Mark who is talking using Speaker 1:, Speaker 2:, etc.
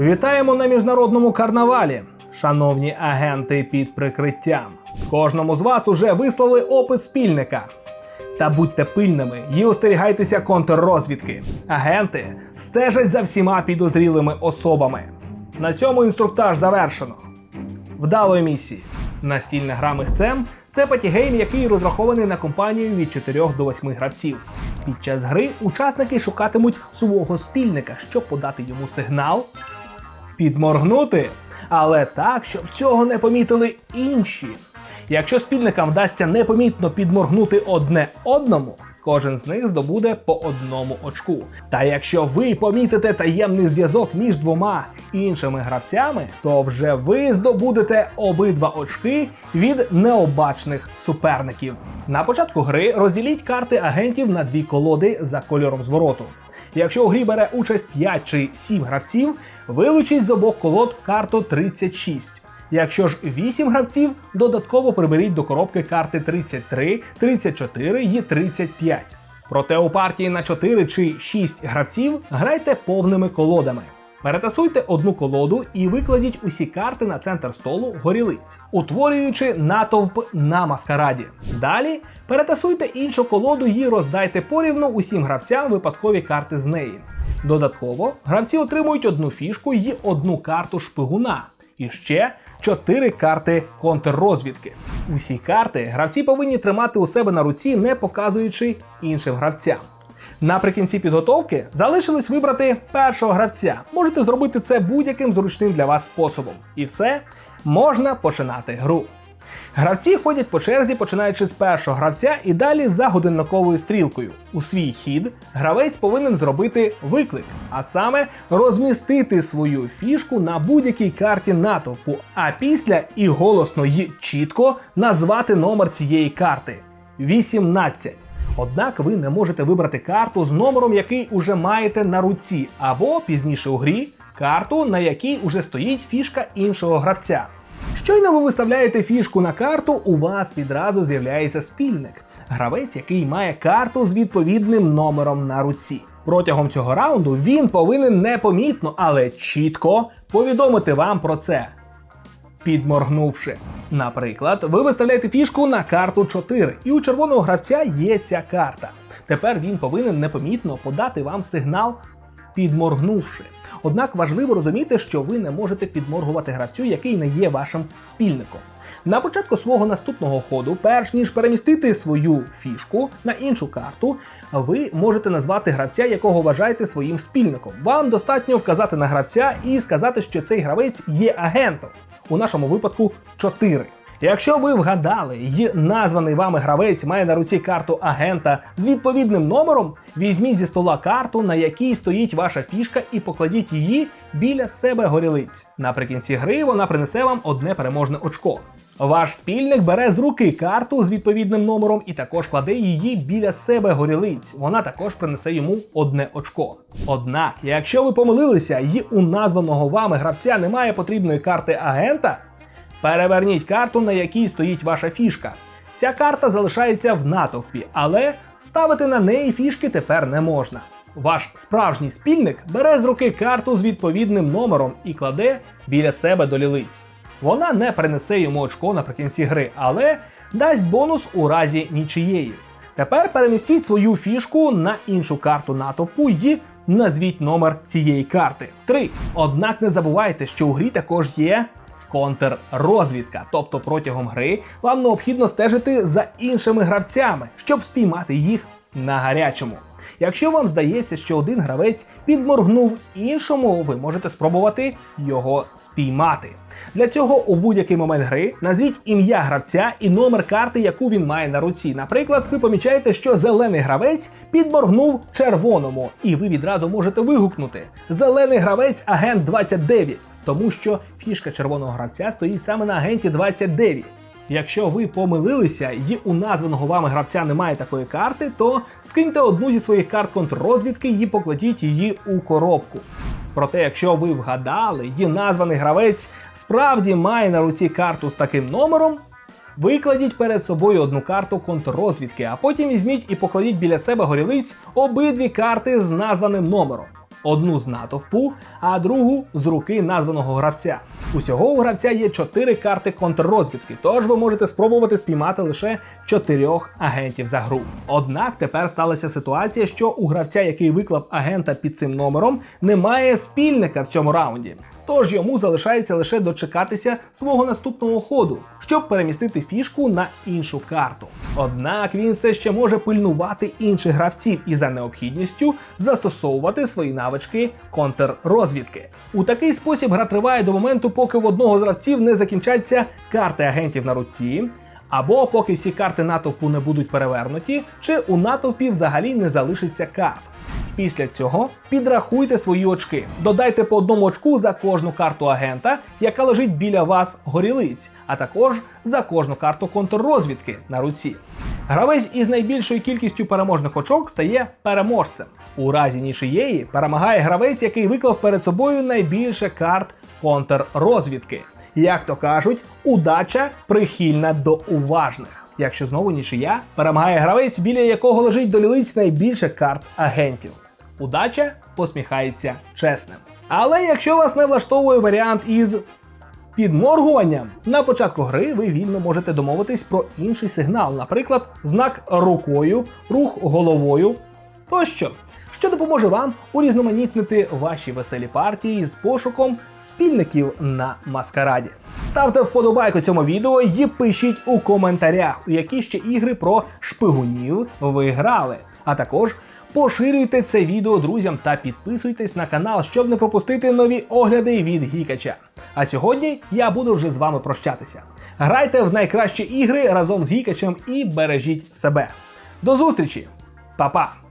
Speaker 1: Вітаємо на міжнародному карнавалі, шановні агенти під прикриттям. Кожному з вас уже вислали опис спільника. Та будьте пильними і остерігайтеся контррозвідки. Агенти стежать за всіма підозрілими особами. На цьому інструктаж завершено. Вдалої місії. Настільна гра михцем це патігейм, який розрахований на компанію від 4 до 8 гравців. Під час гри учасники шукатимуть свого спільника, щоб подати йому сигнал, підморгнути, але так, щоб цього не помітили інші. Якщо спільникам вдасться непомітно підморгнути одне одному, кожен з них здобуде по одному очку. Та якщо ви помітите таємний зв'язок між двома іншими гравцями, то вже ви здобудете обидва очки від необачних суперників. На початку гри розділіть карти агентів на дві колоди за кольором звороту. Якщо у грі бере участь 5 чи 7 гравців, вилучіть з обох колод карту 36. Якщо ж 8 гравців, додатково приберіть до коробки карти 33, 34 і 35. Проте у партії на 4 чи 6 гравців грайте повними колодами. Перетасуйте одну колоду і викладіть усі карти на центр столу горілиць, утворюючи натовп на маскараді. Далі перетасуйте іншу колоду і роздайте порівну усім гравцям випадкові карти з неї. Додатково гравці отримують одну фішку і одну карту шпигуна. І ще 4 карти контррозвідки. Усі карти гравці повинні тримати у себе на руці, не показуючи іншим гравцям. Наприкінці підготовки залишилось вибрати першого гравця. Можете зробити це будь-яким зручним для вас способом. І все, можна починати гру. Гравці ходять по черзі, починаючи з першого гравця і далі за годинниковою стрілкою. У свій хід гравець повинен зробити виклик, а саме розмістити свою фішку на будь-якій карті натовпу, а після і голосно й чітко назвати номер цієї карти 18. Однак ви не можете вибрати карту з номером, який уже маєте на руці, або пізніше у грі карту, на якій уже стоїть фішка іншого гравця. Щойно ви виставляєте фішку на карту, у вас відразу з'являється спільник, гравець, який має карту з відповідним номером на руці. Протягом цього раунду він повинен непомітно, але чітко повідомити вам про це підморгнувши. Наприклад, ви виставляєте фішку на карту 4, і у червоного гравця є ця карта. Тепер він повинен непомітно подати вам сигнал, підморгнувши. Однак важливо розуміти, що ви не можете підморгувати гравцю, який не є вашим спільником. На початку свого наступного ходу, перш ніж перемістити свою фішку на іншу карту, ви можете назвати гравця, якого вважаєте своїм спільником. Вам достатньо вказати на гравця і сказати, що цей гравець є агентом. У нашому випадку 4. Якщо ви вгадали і названий вами гравець має на руці карту агента з відповідним номером, візьміть зі стола карту, на якій стоїть ваша фішка, і покладіть її біля себе горілиць. Наприкінці гри вона принесе вам одне переможне очко. Ваш спільник бере з руки карту з відповідним номером і також кладе її біля себе горілиць. Вона також принесе йому одне очко. Однак, якщо ви помилилися і у названого вами гравця немає потрібної карти агента, Переверніть карту, на якій стоїть ваша фішка. Ця карта залишається в натовпі, але ставити на неї фішки тепер не можна. Ваш справжній спільник бере з руки карту з відповідним номером і кладе біля себе до лілиць. Вона не принесе йому очко наприкінці гри, але дасть бонус у разі нічиєї. Тепер перемістіть свою фішку на іншу карту натовпу і назвіть номер цієї карти. 3. Однак не забувайте, що у грі також є контррозвідка. Тобто протягом гри вам необхідно стежити за іншими гравцями, щоб спіймати їх на гарячому. Якщо вам здається, що один гравець підморгнув іншому, ви можете спробувати його спіймати. Для цього у будь-який момент гри назвіть ім'я гравця і номер карти, яку він має на руці. Наприклад, ви помічаєте, що зелений гравець підморгнув червоному, і ви відразу можете вигукнути: Зелений гравець агент 29 тому що фішка червоного гравця стоїть саме на агенті 29. Якщо ви помилилися і у названого вами гравця немає такої карти, то скиньте одну зі своїх карт контррозвідки і покладіть її у коробку. Проте, якщо ви вгадали, і названий гравець справді має на руці карту з таким номером, викладіть перед собою одну карту контррозвідки, а потім візьміть і покладіть біля себе горілиць обидві карти з названим номером. одну з натовпу, а другу з руки названого гравця. Усього у гравця є 4 карти контррозвідки, тож ви можете спробувати спіймати лише 4 агентів за гру. Однак тепер сталася ситуація, що у гравця, який виклав агента під цим номером, немає спільника в цьому раунді. Тож йому залишається лише дочекатися свого наступного ходу, щоб перемістити фішку на іншу карту. Однак він все ще може пильнувати інших гравців і за необхідністю застосовувати свої навички контррозвідки. У такий спосіб гра триває до моменту, поки в одного з гравців не закінчаться карти агентів на руці. Або поки всі карти натовпу не будуть перевернуті, чи у натовпі взагалі не залишиться карт. Після цього підрахуйте свої очки. Додайте по одному очку за кожну карту агента, яка лежить біля вас горілиць, а також за кожну карту контррозвідки на руці. Гравець із найбільшою кількістю переможних очок стає переможцем. У разі нічиєї перемагає гравець, який виклав перед собою найбільше карт контррозвідки. Як то кажуть, удача прихильна до уважних. Якщо знову нічия, перемагає гравець, біля якого лежить до лілиць найбільше карт агентів. Удача посміхається чесним. Але якщо вас не влаштовує варіант із підморгуванням, на початку гри ви вільно можете домовитись про інший сигнал, наприклад, знак рукою, рух головою тощо, що допоможе вам урізноманітнити ваші веселі партії з пошуком спільників на маскараді. Ставте вподобайку цьому відео і пишіть у коментарях, у які ще ігри про шпигунів ви грали. А також поширюйте це відео друзям та підписуйтесь на канал, щоб не пропустити нові огляди від Гікача. А сьогодні я буду вже з вами прощатися. Грайте в найкращі ігри разом з Гікачем і бережіть себе. До зустрічі, Па-па!